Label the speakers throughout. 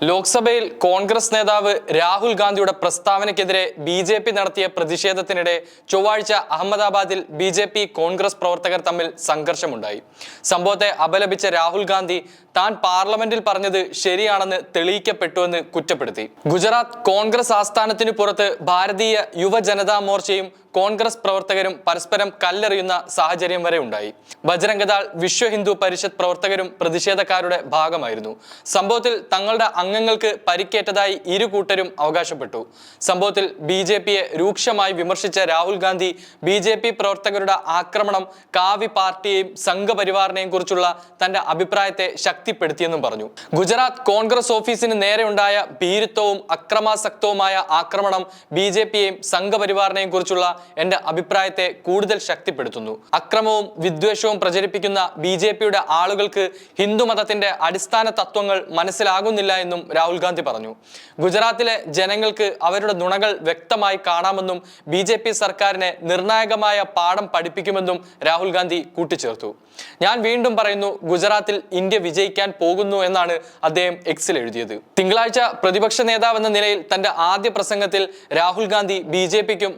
Speaker 1: ലോക്സഭയിൽ കോൺഗ്രസ് നേതാവ് രാഹുൽ ഗാന്ധിയുടെ പ്രസ്താവനയ്ക്കെതിരെ ബി ജെ പി നടത്തിയ പ്രതിഷേധത്തിനിടെ ചൊവ്വാഴ്ച അഹമ്മദാബാദിൽ ബി ജെ പി കോൺഗ്രസ് പ്രവർത്തകർ തമ്മിൽ സംഘർഷമുണ്ടായി. സംഭവത്തെ അപലപിച്ച രാഹുൽ ഗാന്ധി താൻ പാർലമെന്റിൽ പറഞ്ഞത് ശരിയാണെന്ന് തെളിയിക്കപ്പെട്ടുവെന്ന് കുറ്റപ്പെടുത്തി. ഗുജറാത്ത് കോൺഗ്രസ് ആസ്ഥാനത്തിന് പുറത്ത് ഭാരതീയ യുവജനതാ മോർച്ചയും കോൺഗ്രസ് പ്രവർത്തകരും പരസ്പരം കല്ലെറിയുന്ന സാഹചര്യം വരെ ഉണ്ടായി. ബജരംഗദാൾ വിശ്വ ഹിന്ദു പരിഷത്ത് പ്രവർത്തകരും പ്രതിഷേധക്കാരുടെ ഭാഗമായിരുന്നു. സംഭവത്തിൽ തങ്ങളുടെ അംഗങ്ങൾക്ക് പരിക്കേറ്റതായി ഇരു കൂട്ടരും അവകാശപ്പെട്ടു. സംഭവത്തിൽ ബി ജെ പിയെ രൂക്ഷമായി വിമർശിച്ച Rahul Gandhi B J P പ്രവർത്തകരുടെ ആക്രമണം കാവി പാർട്ടിയെയും സംഘപരിവാറിനെയും കുറിച്ചുള്ള തന്റെ അഭിപ്രായത്തെ ശക്തിപ്പെടുത്തിയെന്നും പറഞ്ഞു. ഗുജറാത്ത് കോൺഗ്രസ് ഓഫീസിന് നേരെയുണ്ടായ ഭീരുത്വവും അക്രമാസക്തവുമായ ആക്രമണം ബി ജെ പിയെയും സംഘപരിവാറിനെയും കുറിച്ചുള്ള എന്റെ അഭിപ്രായത്തെ കൂടുതൽ ശക്തിപ്പെടുത്തുന്നു. അക്രമവും വിദ്വേഷവും പ്രചരിപ്പിക്കുന്ന ബി ജെ പിയുടെ ആളുകൾക്ക് ഹിന്ദുമതത്തിന്റെ അടിസ്ഥാന തത്വങ്ങൾ മനസ്സിലാകുന്നില്ല എന്നും രാഹുൽ ഗാന്ധി പറഞ്ഞു. ഗുജറാത്തിലെ ജനങ്ങൾക്ക് അവരുടെ നുണകൾ വ്യക്തമായി കാണാമെന്നും ബി ജെ പി സർക്കാരിനെ നിർണായകമായ പാഠം പഠിപ്പിക്കുമെന്നും രാഹുൽ ഗാന്ധി കൂട്ടിച്ചേർത്തു. ഞാൻ വീണ്ടും പറയുന്നു ഗുജറാത്തിൽ ഇന്ത്യ വിജയിക്കാൻ പോകുന്നു എന്നാണ് അദ്ദേഹം എക്സിൽ എഴുതിയത്. തിങ്കളാഴ്ച പ്രതിപക്ഷ നേതാവെന്ന നിലയിൽ തന്റെ ആദ്യ പ്രസംഗത്തിൽ രാഹുൽ ഗാന്ധി ബി ജെ പിക്കും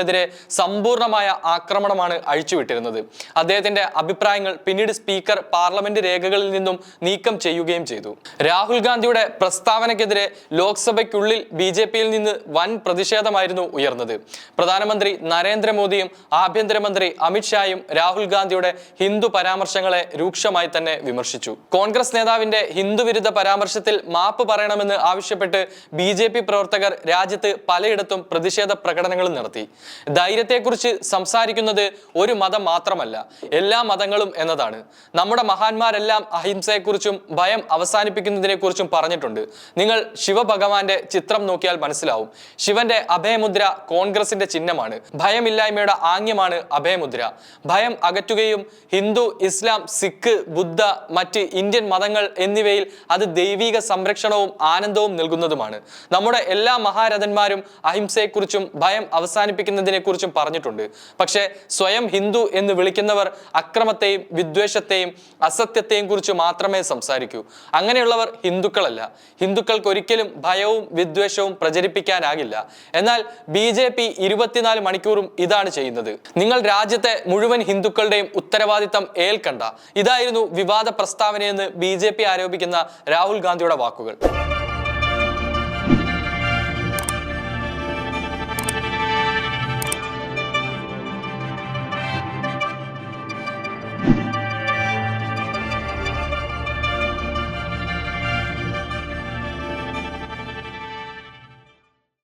Speaker 1: പ്രധാനമന്ത്രിക്കുമെതിരെ സമ്പൂർണമായ ആക്രമണമാണ് അഴിച്ചുവിട്ടിരുന്നത്. അദ്ദേഹത്തിന്റെ അഭിപ്രായങ്ങൾ പിന്നീട് സ്പീക്കർ പാർലമെന്റ് രേഖകളിൽ നിന്നും നീക്കം ചെയ്യുകയും ചെയ്തു. രാഹുൽ ഗാന്ധിയുടെ പ്രസ്താവനയ്ക്കെതിരെ ലോക്സഭയ്ക്കുള്ളിൽ ബി ജെ പിയിൽ നിന്ന് വൻ പ്രതിഷേധമായിരുന്നു ഉയർന്നത്. പ്രധാനമന്ത്രി നരേന്ദ്രമോദിയും ആഭ്യന്തരമന്ത്രി അമിത്ഷായും രാഹുൽ ഗാന്ധിയുടെ ഹിന്ദു പരാമർശങ്ങളെ രൂക്ഷമായി തന്നെ വിമർശിച്ചു. കോൺഗ്രസ് നേതാവിന്റെ ഹിന്ദുവിരുദ്ധ പരാമർശത്തിൽ മാപ്പ് പറയണമെന്ന് ആവശ്യപ്പെട്ട് ബി പ്രവർത്തകർ രാജ്യത്ത് പലയിടത്തും പ്രതിഷേധ പ്രകടനങ്ങളും നടത്തി. ധൈര്യത്തെക്കുറിച്ച് സംസാരിക്കുന്നത് ഒരു മതം മാത്രമല്ല എല്ലാ മതങ്ങളും എന്നതാണ്. നമ്മുടെ മഹാന്മാരെല്ലാം അഹിംസയെക്കുറിച്ചും ഭയം അവസാനിപ്പിക്കുന്നതിനെക്കുറിച്ചും പറഞ്ഞിട്ടുണ്ട്. നിങ്ങൾ ശിവഭഗവാന്റെ ചിത്രം നോക്കിയാൽ മനസ്സിലാവും. ശിവന്റെ അഭയമുദ്ര കോൺഗ്രസിന്റെ ചിഹ്നമാണ്. ഭയമില്ലായ്മയുടെ ആംഗ്യമാണ് അഭയമുദ്ര. ഭയം അകറ്റുകയും ഹിന്ദു ഇസ്ലാം സിഖ് ബുദ്ധ മറ്റ് ഇന്ത്യൻ മതങ്ങൾ എന്നിവയിൽ അത് ദൈവിക സംരക്ഷണവും ആനന്ദവും നൽകുന്നതുമാണ്. നമ്മുടെ എല്ലാ മഹാരഥന്മാരും അഹിംസയെക്കുറിച്ചും ഭയം അവസാനിപ്പിക്കുന്നതിനെക്കുറിച്ചും പറഞ്ഞിട്ടുണ്ട്. പക്ഷേ സ്വയം ഹിന്ദു എന്ന് വിളിക്കുന്നവർ അക്രമത്തെയും വിദ്വേഷത്തെയും അസത്യത്തെയും കുറിച്ച് മാത്രമേ സംസാരിക്കൂ. അങ്ങനെയുള്ളവർ ഹിന്ദുക്കളല്ല. ഹിന്ദുക്കൾക്ക് ഒരിക്കലും ഭയവും വിദ്വേഷവും പ്രചരിപ്പിക്കാനാകില്ല. എന്നാൽ ബി ജെ പി ഇരുപത്തിനാല് മണിക്കൂറും ഇതാണ് ചെയ്യുന്നത്. നിങ്ങൾ രാജ്യത്തെ മുഴുവൻ ഹിന്ദുക്കളുടെയും ഉത്തരവാദിത്തം ഏൽക്കണ്ട. ഇതായിരുന്നു വിവാദ പ്രസ്താവനയെന്ന് ബി ആരോപിക്കുന്ന രാഹുൽ ഗാന്ധിയുടെ വാക്കുകൾ.